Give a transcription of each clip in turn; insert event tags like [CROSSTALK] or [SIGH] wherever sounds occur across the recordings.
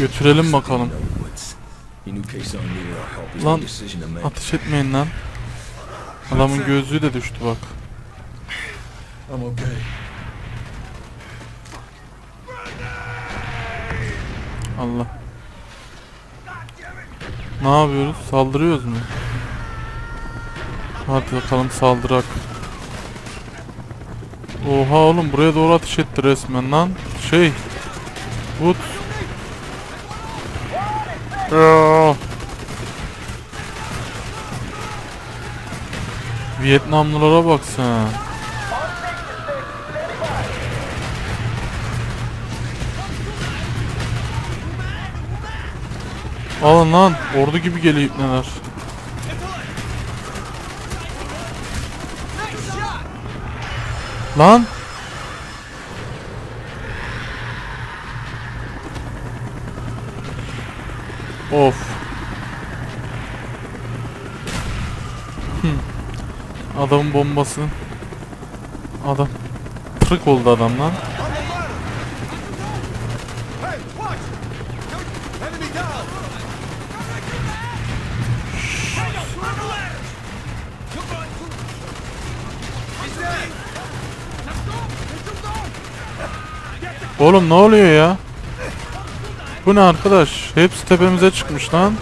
Götürelim bakalım. Lan ateş etmeyin lan. Adamın gözlüğü de düştü bak. Allah. Ne yapıyoruz? Saldırıyoruz mu? Hadi bakalım saldırak. Oha oğlum buraya doğru ateş etti resmen lan. Şey. Wood. Vietnamlılara bak sen. Alın lan. Ordu gibi geliyor ipneler. Lan. Of. Hı. Adamın bombası. Adam. Tırık oldu adam lan. Oğlum ne oluyor ya? Bu ne arkadaş? Hepsi tepemize çıkmış lan.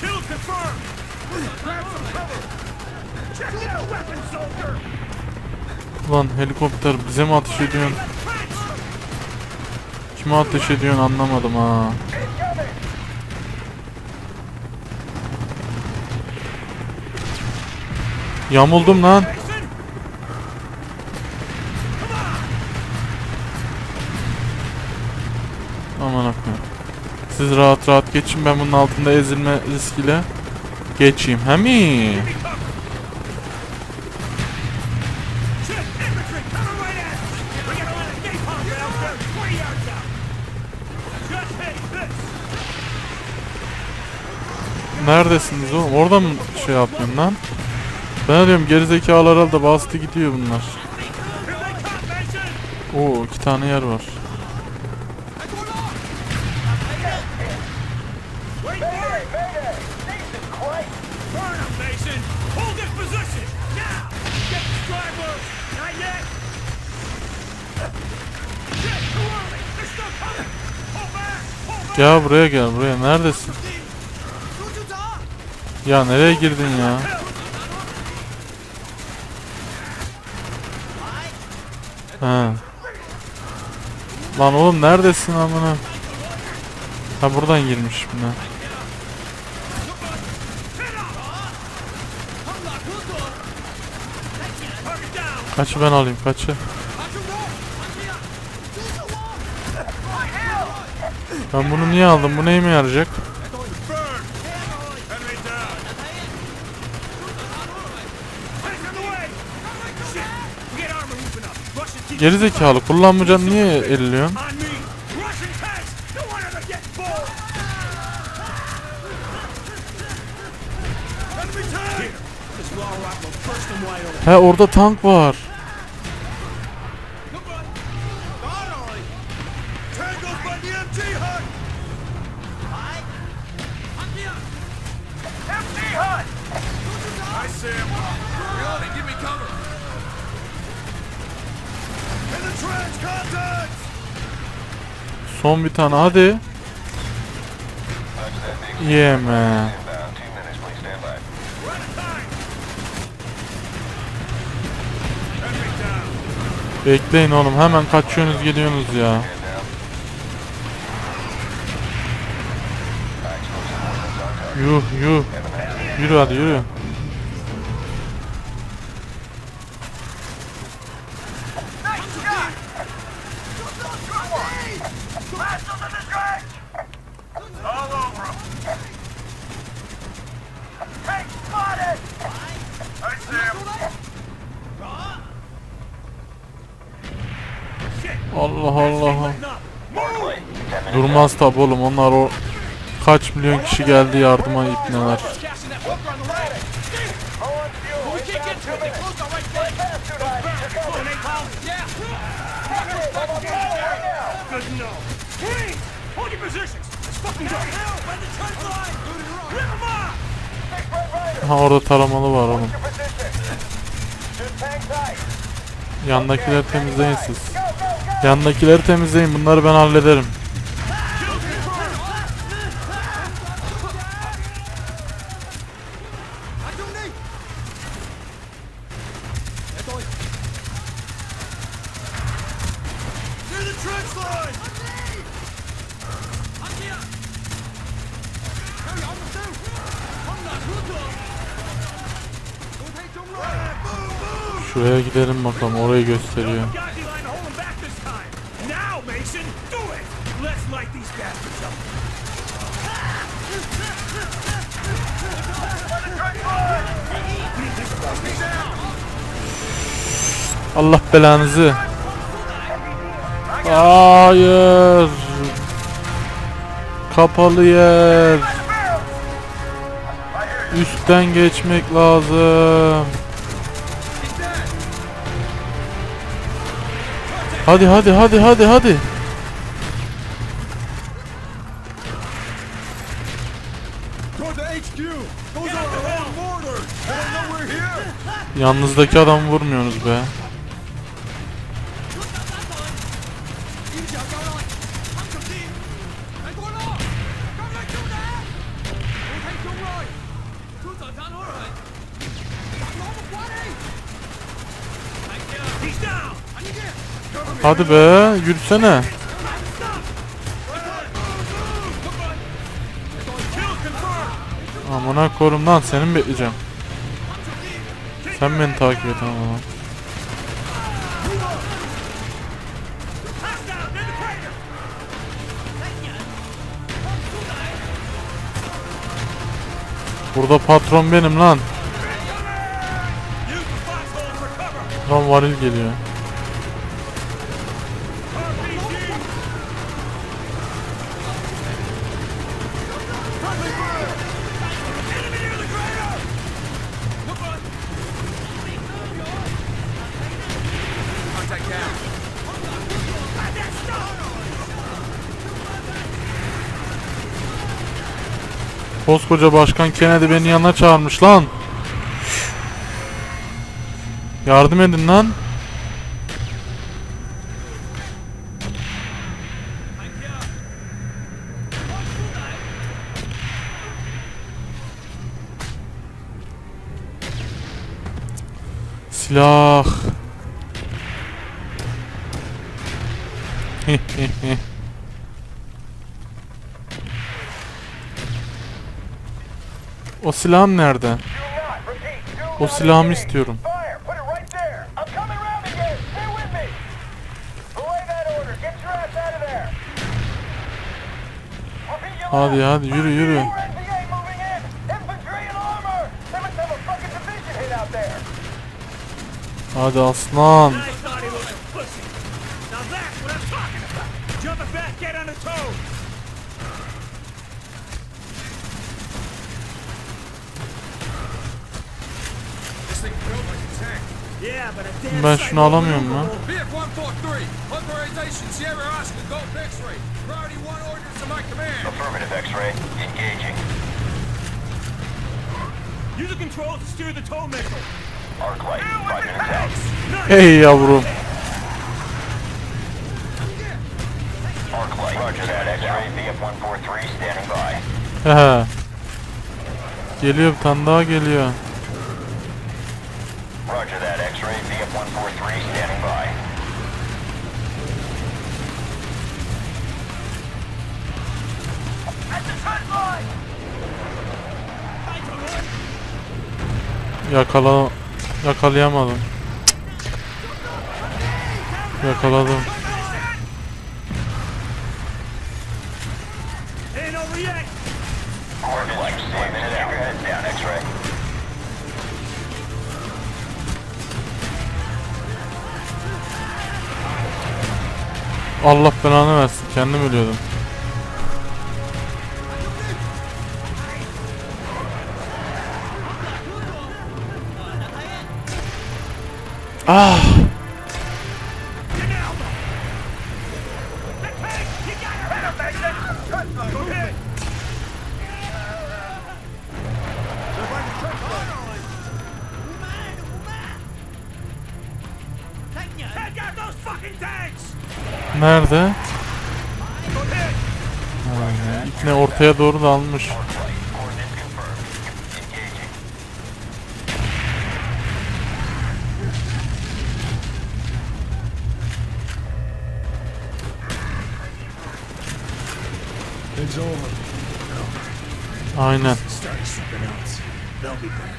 Kill confirmed! Grab some cover! Check your weapon, soldier! Lan helikopter bize mi ateş ediyorsun? Kime ateş ediyorsun anlamadım ha. Yamuldum lan. Aman akıllı. Siz rahat rahat geçin ben bunun altında ezilme riskiyle geçeyim. Hem iyi. Shit! Infantry! Cover right at us! We gotta let a napalm get out there 20 yards out! Just hit this! Neredesiniz oğlum? Orada mı şey yapıyorsun lan? Ben diyorum gerizekalılar herhalde bastı gidiyor bunlar. Oo iki tane yer var. Gel buraya gel buraya. Neredesin? Ya nereye girdin ya? Ha. Lan oğlum neredesin amına? Ha buradan girmiş buna. Kaçı ben alayım kaçı. Ben bunu niye aldım? Bu neyime yarayacak? Burst them wide open! He orada tank var. I him! Reloading, give me cover! Son bir tane hadi. Down! Bekleyin oğlum hemen kaçıyorsunuz geliyorsunuz ya. Yuh yuh. Yürü hadi yürü. Allah Allah. Durmaz tabi oğlum onlar o kaç milyon kişi geldi yardıma ipneler. Ha orada taramalı var oğlum. Yandakileri temizleyin siz. Yandakileri temizleyin bunları ben hallederim. Şuraya gidelim bakalım orayı gösteriyor. Allah belanızı. Hayır. Kapalı yer. Üstten geçmek lazım. Hadi hadi hadi hadi hadi. Go to HQ! Those Hadi be yürüsene. Amına korum lan seni mi bekleyeceğim? Sen beni takip et ama. Burada patron benim lan. Lan varil geliyor. Koskoca başkan Kennedy beni yanına çağırmış lan. Yardım edin lan. Silah. [LAUGHS] o silahım nerede? O silahımı istiyorum. Fire! Put it right to my command. Affirmative X-ray. Engaging. Use the controls to steer the tow missile. Hey yavrum. Arc light. Roger that. X-ray. VF 143 standing by. Hehe. Geliyor bir tane daha geliyor. Roger that. X-ray. VF 143 standing by. At the front line! Yakala yakalayamadım. Yakaladım. Allah belanı versin. Kendim ölüyordum. Tanks! Nerede? Aynen. İpne ortaya doğru dalmış. It's over. Aynen. Starting something else. They'll be back.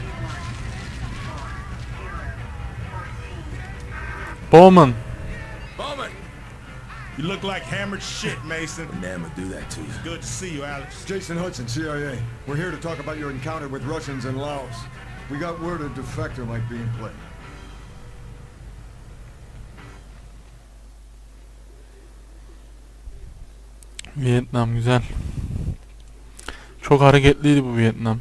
Bowman. Bowman! You look like hammered shit, Mason. Man would do that to you. Good to see you, Alex. Jason Hudson, CIA. We're here to talk about your encounter with Russians in Laos. We got word a defector might be in play. Vietnam güzel. Çok hareketliydi bu Vietnam.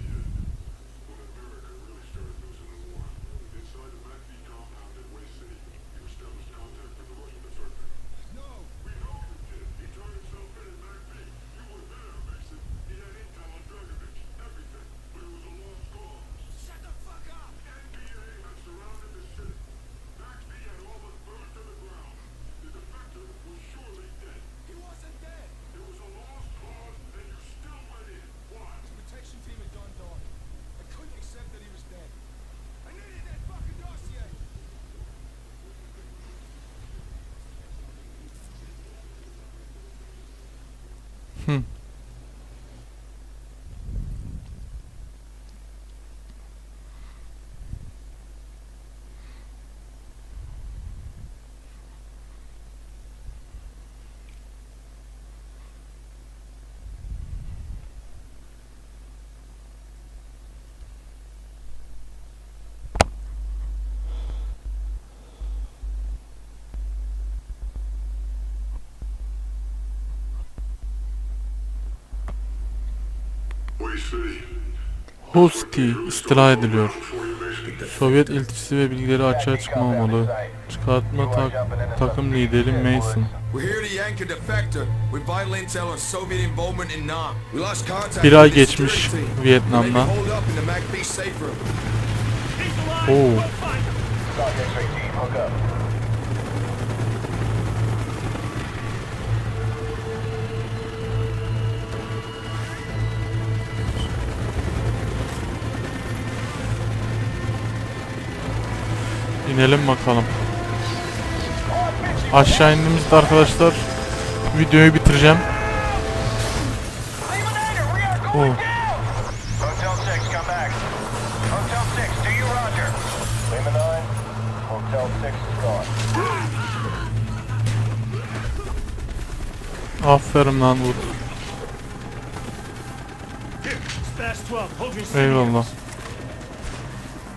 Husky istila ediliyor. Sovyet iltisi ve bilgileri açığa çıkmamalı. Çıkartma tak- takım lideri Mason. We're here to yank a İnelim bakalım. Aşağı indiğimizde arkadaşlar videoyu bitireceğim. Eliminator, we are going down! Hotel 6, come back. Hotel 6, do you roger? Lima 9, Hotel 6 is gone. Aferin lan Wood. Here, it's fast 12. Hold your incendiaries. Eyvallah.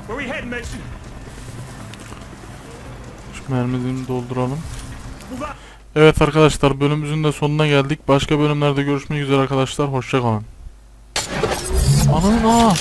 Where we heading, Mason? Mermilerimi dolduralım. Evet arkadaşlar bölümümüzün de sonuna geldik. Başka bölümlerde görüşmek üzere arkadaşlar. Hoşçakalın. Ananın aa.